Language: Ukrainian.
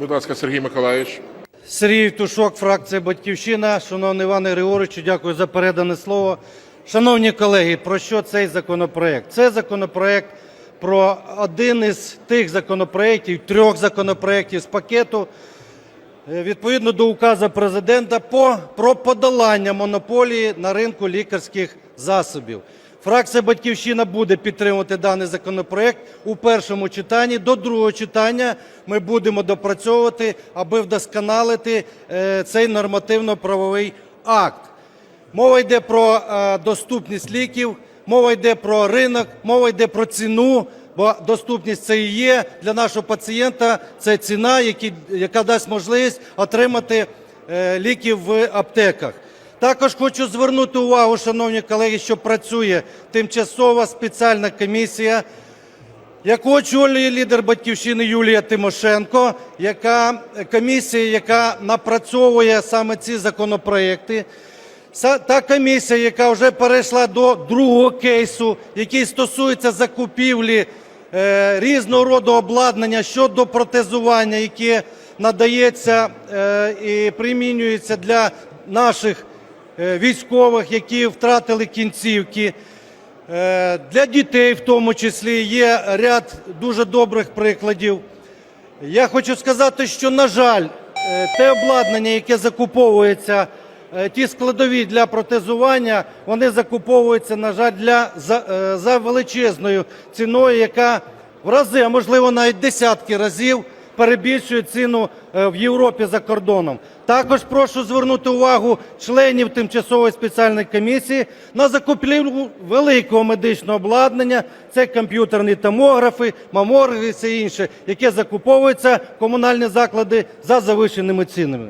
Будь ласка, Сергій Миколаївич. Сергій Євтушок, фракція Батьківщина. Шановний Іване Григоровичу, дякую за передане слово. Шановні колеги, про що цей законопроект? Це законопроект про один із тих законопроєктів, трьох законопроєктів з пакету, е, відповідно до указу президента по, про подолання монополії на ринку лікарських засобів. Фракція «Батьківщина» буде підтримувати даний законопроект у першому читанні. До другого читання ми будемо допрацьовувати, аби вдосконалити е, цей нормативно-правовий акт. Мова йде про е, доступність ліків, мова йде про ринок, мова йде про ціну, бо доступність це і є для нашого пацієнта. Це ціна, яка дасть можливість отримати е, ліки в аптеках. Також хочу звернути увагу, шановні колеги, що працює тимчасова спеціальна комісія, яку очолює лідер батьківщини Юлія Тимошенко, яка комісія, яка напрацьовує саме ці законопроекти. Та комісія, яка вже перейшла до другого кейсу, який стосується закупівлі е, різного роду обладнання щодо протезування, яке надається е, і примінюється для наших військових, які втратили кінцівки. Е, Для дітей в тому числі є ряд дуже добрих прикладів. Я хочу сказати, що, на жаль, е, те обладнання, яке закуповується, е, ті складові для протезування, вони закуповуються, на жаль, для, за, е, за величезною ціною, яка в рази, а можливо навіть десятки разів перебільшує ціну е, в Європі за кордоном. Також прошу звернути увагу членів тимчасової спеціальної комісії на закупівлю великого медичного обладнання. Це комп'ютерні томографи, мамографи і все інше, яке закуповується в комунальні заклади за завищеними цінами.